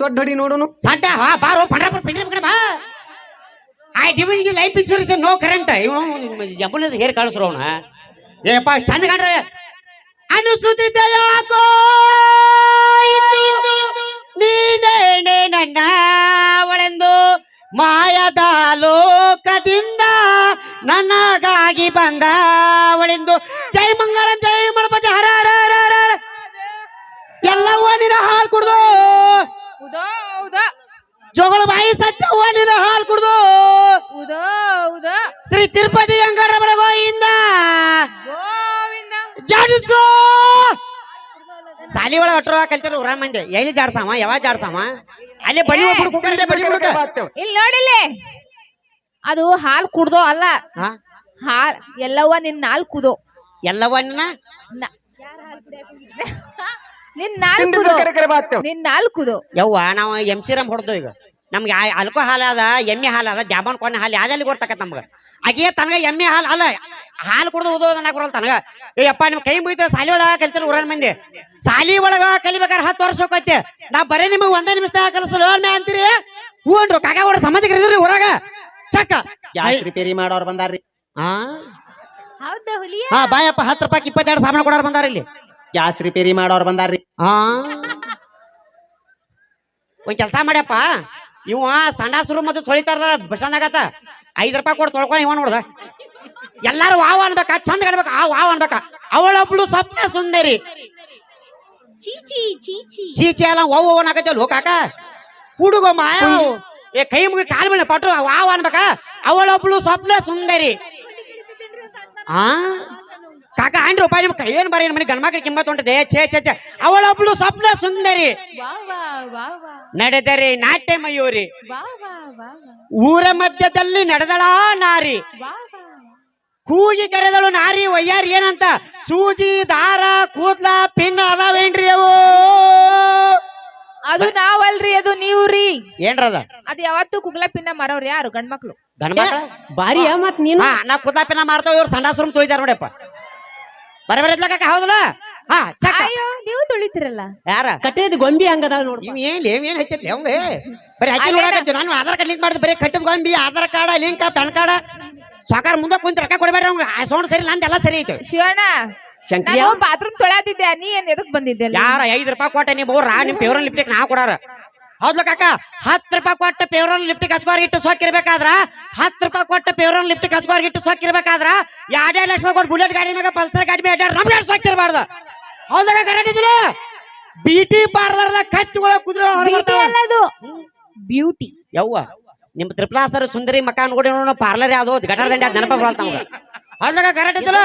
ಸೊಡ್ಡ ಹೊಡಿ ನೋಡುನು. ಸಡ್ಡ, ಹಾ ಬಾರೋ ಪಂಡ್ರಾಪುರ ಪಿಂಡ್ರಿ ಕಡೆ ಬಾ. ಐ ಡಿವಿಂಗ್ ಲೈಫ್ ಇನ್ಶೂರೆನ್ಸ್ ನೋ ಕರೆಂಟ್ ಇವ ಎಂಬುಲೆನ್ಸ್ ಹೇರ್ ಕಳಿಸ್ರು ಅವನ. ಏಪ್ಪ ಚಂದ ಕಂಡ್ರೆ ಅನುಸುತ್ತಿದ್ದ ಯಾಕೋ ಇದು ನೀನೇನೆ ಅವಳೆಂದು ಮಾಯದ ಲೋಕದಿಂದ ನನಗಾಗಿ ಬಂದ ಅವಳೆಂದು ಜೈ ಮಂಗಳ, ಜೈ ಮಣಪತಿ, ಹರ ಹರ ಹರ ಹರ ಎಲ್ಲ ಎಲ್ಲವೂ ನಿನ್ನ ಹಾಲು ಕುಡ್ದು ಹೌದಾ ಹೌದಾ ಬಾಯಿ ಸತ್ಯವ್ವ ಹಾಲು ಕುಡ್ದು. ಹೌದಾ ಹೌದಾ ಶ್ರೀ ತಿರುಪತಿ ಅಂಗಡ ಬೆಳಗೋಯಿಂದ. ಗೋವಿಂದ. ಜಾಡಿಸು. ಸಾಲಿ ಒಳಗ ಅಟ್ರ ಕಲ್ತಾರ ಊರ ಮಂದಿ. ಎಲ್ಲಿ ಜಾಡ್ಸಾವ? ಯಾವಾಗ ಜಾಡ್ಸಾವ? ಅಲ್ಲಿ ಬಳಿ ಇಲ್ಲಿ ನೋಡಿಲ್ಲಿ ಅದು ಹಾಲು ಕುಡ್ದೋ ಅಲ್ಲ. ಹಾ? ಹಾಲ್ ಎಲ್ಲವ್ವ ನಿನ್ ನಾಲ್ ಕುದೋ. ಎಲ್ಲವನ್ನ ನಿನ್ನ? ನಿನ್ ನಾಲ್ ಕುದೋ. ಕರೆ ಕರೆ ಬಾತ್ತೇವ್ ನಿನ್ ನಾಲ್ ಕುದೋ. ಯವ್ವ ನಾವು ಎಂ ಸಿ ರಾಮ್ ಹೊಡೆದು ಈಗ. ನಮ್ಗೆ ಅಲ್ಕೋ ಹಾಲು ಅದ ಎಮ್ಮೆ ಹಾಲು ಅದ ಜಾಮನ್ ಕೊನೆ ಹಾಲು ಯಾವ್ದಲ್ಲಿ ಗೊತ್ತಾಕತ್ ನಮ್ಗೆ? ಆಕೆ ತನಗ ಎಮ್ಮೆ ಹಾಲು ಅಲ್ಲ ಹಾಲು ಕುಡ್ದು ಓದೋದನ್ನ ಬರಲ್ಲ ತನಗ. ಏಯಪ್ಪ ನಿಮ್ ಕೈ ಮುಗಿತ ಸಾಲಿ ಒಳಗ ಕಲಿತ ಊರನ್ ಮಂದಿ? ಸಾಲಿ ಒಳಗ ಕಲಿಬೇಕಾರ ಹತ್ತು ವರ್ಷ ಹೋಗೈತೆ ನಾ ಬರೀ ನಿಮಗೆ ಒಂದೇ ನಿಮಿಷದಾಗ ಕಲಿಸಲು ಮೇ ಅಂತೀರಿ? ಹೂನ್ರು ಕಾಕ ಒಡ ಸಂಬಂಧಿಕರು ಇದ್ರಿ ಊರಾಗ. ಚಕ್ಕ. ರಿಪೇರಿ ಮಾಡೋರ್ ಬಂದಾರ್ರಿ. ಹಾ ಹೌದಾ ಹುಲಿಯ? ಹಾ ಬಾಯಪ್ಪ ಹತ್ತು ರೂಪಾಯಿ ಇಪ್ಪತ್ತೆರಡು ಸಾಮಾನು ಕೊಡಾರ ಬಂದಾರ ಇಲ್ಲಿ. ಗ್ಯಾಸ್ ರಿಪೇರಿ ಮಾಡೋರ್ ಬಂದಾರ್ರಿ. ಹಾ ಒಂದ್ ಕೆಲಸ ಮಾಡ್ಯಪ್ಪ. ಇವ ಸಂಡಾಸುರು ಮತ್ತು ತೊಳಿತಾರ ಬಸ್ಟಾಂದಾಗತ್ತ ಐದು ರೂಪಾಯಿ ಕೊಟ್ಟು ತೊಳ್ಕೊಂಡು ಇವ ನೋಡ್ದ. ಎಲ್ಲಾರು ವಾವ್ ಅನ್ಬೇಕ ಚಂದ ಕಾಣ್ಬೇಕ? ಆ ವಾವ್ ಅನ್ಬೇಕ? ಅವಳೊಬ್ಳು ಸ್ವಪ್ನ ಸುಂದರಿ. ಚೀಚಿ ಚೀಚಿ. ಚೀಚಿ ಎಲ್ಲ ಓವ್ ಓವ್ ನಾಕತ್ತಲ್ಲ ಕಾಕ. ಹುಡುಗ ಮಾಯ ಏ ಕೈ ಮುಗಿ ಕಾಲ್ ಮೇಲೆ ಪಟ್ಟು ವಾವ್ ಅನ್ಬೇಕ? ಅವಳೊಬ್ಳು ಸ್ವಪ್ನ ಸುಂದರಿ. ಆ? ಕಾಕ ಆಂಡ್ರಿ ರೂಪಾಯಿ ನಿಮ್ ಏನ್ ಬರೀ ಮನೆ ಗಂಡ್ಮಕ್ಳಿಗೆ ಕಿಮ್ಮತ್ ಹೊಂಟದೆ ಛೇ ಛೇ ಛೇ. ಅವಳೊಬ್ಳು ಸ್ವಪ್ನ ಸುಂದರಿ. ವಾ ವಾ ವಾ ವಾ. ನಡೆದರೆ ನಾಟ್ಯ ಮಯೂರಿ. ವಾ ವಾ ವಾ ಊರ ಮಧ್ಯದಲ್ಲಿ ನಡೆದಳ ನಾರಿ. ವಾ ವಾ ಕೂಗಿ ಕರೆದಳು ನಾರಿ ವಯ್ಯಾರಿ ಏನಂತ? ಸೂಜಿ ದಾರ ಕೂದ್ಲ ಪಿನ್ ಅದಾವೇನ್ರಿ ಅವು? ಅದು ನಾವಲ್ರಿ ಅದು ನೀವ್ರಿ. ಏನ್ರದ ಅದು? ಯಾವತ್ತು ಕುಗ್ಲ ಪಿನ್ನ ಮರವ್ರಿ ಯಾರು ಗಂಡ್ಮಕ್ಳು? ಗಂಡ್ಮಕ್ಳ? ಬಾರಿ ಮತ್ ನೀನು? ನಾ ಕೂದ್ಲ ಪಿನ್ನ ಮಾಡ್ತಾವ ಇವ್ರು ಸಂಡಾಸುರಂ ತೊಳಿತಾರ ನೋಡಪ್ಪ. ಬರ ಬರ ಕಾಕ ಹೌದಲ್ಲ? ಹಾ ಚಕ್ಕ. ಅಯ್ಯೋ ನೀವು ತುಳಿತಿರಲ್ಲ. ಯಾರ? ಕಟ್ಟೇದ್ ಗೊಂಬಿ ಹಂಗದಾಳ ನೋಡ್ ಇವ್ ಏನ್ ಇವ್ ಏನ್ ಹಚ್ಚತ್ಲಿ ಅವಂಗ? ಬರೀ ಹಚ್ಚಿ ನೋಡಕತ್ತಿ ನಾನು ಆಧಾರ್ ಕಾರ್ಡ್ ಲಿಂಕ್ ಮಾಡಿದ್ ಬರೀ ಕಟ್ಟದ ಗೊಂಬಿ Aadhaar card link PAN card. ಸಾಕಾರ ಮುಂದೆ ಕುಂತ ರೊಕ್ಕ ಕೊಡಬೇಡ ಅವ್ಗ. ಸೌಂಡ್ ಸರಿ ಎಲ್ಲ ಸರಿ ಐತೆ. ಶಿವಣ್ಣ ಶಂಕರ ನಾನು ಬಾತ್ರೂಮ್ ತೊಳೆದಿದ್ದೆ ನೀ ಏನ್ ಎದಕ್ ಬಂದಿದ್ದೆ ಯಾರ ಐದ್ ರೂಪಾಯಿ ಕೊಟ್ಟೆ ನೀವು ರಾ ನಿಮ್ ಪೇವ್ರನ್ ಲಿಪ್ಟಿಕ್ ನಾ ಕೊಡಾರ. ಹೌದ್ಲ ಕಾಕ? ಹತ್ತು ರೂಪಾಯಿ ಕೊಟ್ಟು ಪೇವ್ರನ್ ಲಿಫ್ಟ್ ಕಚ್ಕೋರ್ ಇಟ್ಟು ಸೊಕ್ಕಿರ್ಬೇಕಾದ್ರ ಹತ್ತು ರೂಪಾಯಿ ಕೊಟ್ಟು ಪೇವ್ರನ್ ಲಿಫ್ಟ್ ಕಚ್ಕೋರ್ ಇಟ್ಟು ಸೊಕ್ಕಿರ್ಬೇಕಾದ್ರ ಎರಡೆರಡು ಲಕ್ಷ ಕೊಟ್ಟು ಬುಲೆಟ್ ಗಾಡಿ ಮ್ಯಾಗ ಪಲ್ಸರ್ ಗಾಡಿ ಮೇಲೆ ನಮ್ಗೆ ಸೊಕ್ಕಿರ್ಬಾರ್ದು ಹೌದಾಗ ಕರೆಕ್ಟ್ ಇದಿಲ್ಲ ಬಿಟಿ ಪಾರ್ಲರ್ದಾಗ ಕತ್ತಿಗಳ ಕುದುರೆ ಅದು ಬ್ಯೂಟಿ ಯವ್ವ ನಿಮ್ ತ್ರಿಪ್ಲಾಸರ್ ಸುಂದರಿ ಮಕಾನ್ ನೋಡಿ ಪಾರ್ಲರ್ ಯಾವ್ದು? ಗಟರ್ ದಂಡ ನೆನಪ ಬರ್ತಾವ ಹೌದಾಗ ಕರೆಕ್ಟ್ ಎಲ್ಲರೂ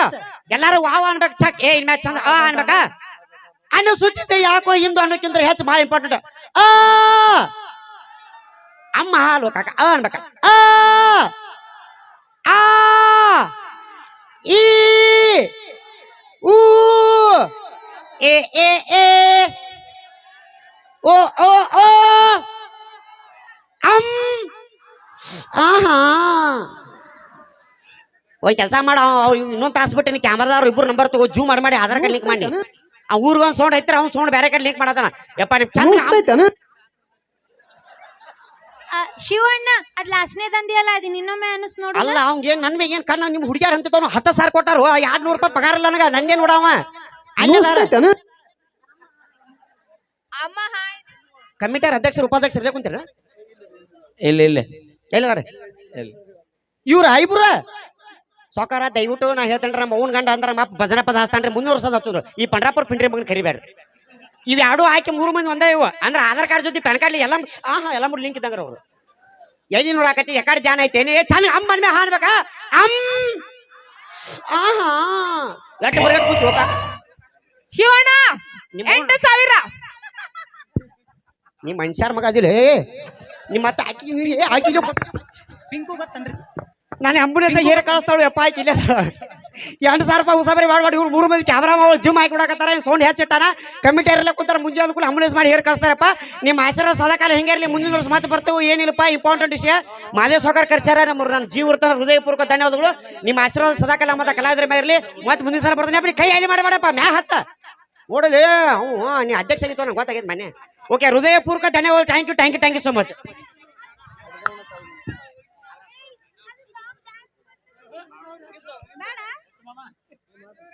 ಎಲ್ಲಾರು ವಾವ್ ಅನ್ಬೇಕು ಚಕ್ ಏ ಇನ್ ಮ್ಯಾಚ್ ಚಂದ ಆ ಅನ್ಬೇಕ? ಅನ್ನು ಸುತ್ತಿದ್ದೆ ಯಾಕೋ ಹಿಂದು ಅನ್ನೋಕ್ಕಿಂತ ಹೆಚ್ಚು ಭಾಳ ಇಂಪಾರ್ಟೆಂಟ್ ಆ! ಅಮ್ಮ ಹಾಲು ಕಾಕ ಆ ಅನ್ಬೇಕ. ಆ! ಆ! ಈ! ಊ! ಎ ಎ ಎ ಓ ಓ ಓ! ಅಮ್ ಆಹಾ! ಓಯ್ ಕೆಲಸ ಮಾಡ, ಅವ್ರು ಇನ್ನೊಂದು ತಾಸು ಬಿಟ್ಟು ಕ್ಯಾಮ್ರಾದವ್ರು ಇಬ್ರು ನಂಬರ್ ತಗೋ, ಜೂಮ್ ಮಾಡಿ ಮಾಡಿ, ಆಧಾರ್ ಕಾರ್ಡ್ ಲಿಂಕ್ ಮಾಡಿ. ಆ ಊರ್ಗ ಒಂದ್ ಸೌಂಡ್ ಐತ್ರ ಅವ್ನ್ ಸೌಂಡ್ ಬೇರೆ ಕಡೆ ಲಿಂಕ್ ಮಾಡತಾನ. ಯಪ್ಪ ನಿಮ್ ಚಂದ ಆ, ಶಿವಣ್ಣ ಅದ್ ಲಾಸ್ಟ್ನೇ ಅಲ್ಲ ಅದ್ ಇನ್ನೊಮ್ಮೆ ಅನಿಸ್ ನೋಡು. ಅಲ್ಲ ಅವ್ನ್ ಏನ್ ನನ್ ಏನ್ ಕಣ್ಣ ನಿಮ್ ಹುಡುಗಿಯರ್ ಅಂತ ಹತ್ತು ಸಾವಿರ ಕೊಟ್ಟಾರು ಎರಡ್ ನೂರು ರೂಪಾಯಿ ಪಗಾರ ಇಲ್ಲ ನನಗ ನಂದೇ ನೋಡವ ಅಮ್ಮ ಹಾಯ್. ಕಮಿಟಿಯರ್ ಅಧ್ಯಕ್ಷರು ಉಪಾಧ್ಯಕ್ಷರು ಇಲ್ಲೇ ಕುಂತೀರ ಇಲ್ಲ ಇಲ್ಲ. ಎಲ್ಲಿದಾರ? ಇಲ್ಲ. ಇವ್ರ ಐಬ್ರ? ಸಾಕಾರ ದಯವಿಟ್ಟು ನಾ ಹೇಳ್ತೇನೆ ನಮ್ಮ ಅವ್ನ ಗಂಡ ಅಂದ್ರೆ ಮಪ್ಪ ಭಜನೆ ಪದ ಹಚ್ತಾನ್ರಿ ಮುಂದಿನ ವರ್ಷದ ಹಚ್ಚೋದು. ಈ ಪಂಡ್ರಾಪುರ ಪಿಂಡ್ರಿ ಮಗನ ಕರಿಬೇಡ್ರಿ. ಇವ್ ಎರಡು ಆಯ್ಕೆ ಮೂರು ಮಂದಿ ಒಂದೇ ಇವು ಅಂದ್ರೆ ಆಧಾರ್ ಕಾರ್ಡ್ ಜೊತೆ ಪ್ಯಾನ್ ಕಾರ್ಡ್ ಎಲ್ಲ ಆಹಾ ಎಲ್ಲ ಮೂರು ಲಿಂಕ್ ಇದ್ದಂಗ್ರ ಅವರು. ಎಲ್ಲಿ ನೋಡಾಕತ್ತಿ ಯಾಕಡೆ ಧ್ಯಾನ ಐತೇನಿ ಚಂದ ಅಮ್ಮ ಮನ್ಮೆ ಹಾಡ್ಬೇಕಾ ಅಮ್! ಆಹಾ. ಎಟ್ಟು ಬರಗಟ್ ಕೂತು ಹೋಗ ಶಿವಣ್ಣ ನಿಮ್ಮ ಎಂಟು ಸಾವಿರ. ನೀ ಮನುಷ್ಯರ ಮಗ ಅದಿಲ್ಲ ನಿಮ್ಮ ಮತ್ತೆ ಹಾಕಿ ಹಾಕಿ ಪಿಂಕು ಗೊತ್ತನ್ರಿ. ನಾನು ಅಂಬುಲೆನ್ಸ್ ಹೇರ ಕಳಿಸ್ತಾಳು ಯಪ್ಪ ಆಯ್ತು ಇಲ್ಲೇ. ಎಂಟು ಸಾವಿರ ರೂಪಾಯಿ ಉಸಾಬರಿ ಮಾಡಬಾಡಿ ಇವ್ರು ಮೂರು ಮಂದಿ ಕ್ಯಾಮ್ರಾ ಮಾಡಿ ಜಿಮ್ ಹಾಕಿ ಬಿಡಕತ್ತಾರ ಸೌಂಡ್ ಹೆಚ್ಚಿಟ್ಟಾನ. ಕಮಿಟಿಯರೆಲ್ಲ ಕೂತಾರ ಮುಂಜಾನೆ ಕೂಡ ಅಂಬುಲೆನ್ಸ್ ಮಾಡಿ ಹೇರ್ ಕಳಿಸ್ತಾರಪ್ಪ. ನಿಮ್ಮ ಆಶೀರ್ವಾದ ಸದಾಕಾಲ ಹೆಂಗೆ ಇರಲಿ ಮುಂದಿನ ವರ್ಷ ಮಾತು ಬರ್ತೇವೆ ಏನಿಲ್ಲಪ್ಪ ಇಂಪಾರ್ಟೆಂಟ್ ವಿಷಯ. ಮಾದೇ ಸೋಕರ್ ಕರ್ಸ್ಯಾರ ನಮ್ಮ ನನ್ನ ಜೀವ ಇರ್ತಾರ ಹೃದಯಪೂರ್ವಕ ಧನ್ಯವಾದಗಳು. ನಿಮ್ಮ ಆಶೀರ್ವಾದ ಸದಾಕಾಲ ಮತ್ತ ಕಲಾವಿದರ ಮೇಲೆ ಇರಲಿ ಮತ್ತೆ ಮುಂದಿನ ಸಲ ಬರ್ತಾನೆ. ಕೈ ಹಾನಿ ಮಾಡಬೇಡಪ್ಪ ಮ್ಯಾ ಹತ್ತ. ನೋಡಲಿ ಅವು ನೀ ಅಧ್ಯಕ್ಷ ಆಗಿತ್ತು ನಂಗೆ ಗೊತ್ತಾಗೈತೆ ಮನೆ. ಓಕೆ ಹೃದಯಪೂರ್ವಕ ಧನ್ಯವಾದ thank you thank you thank you so much ಮಾತು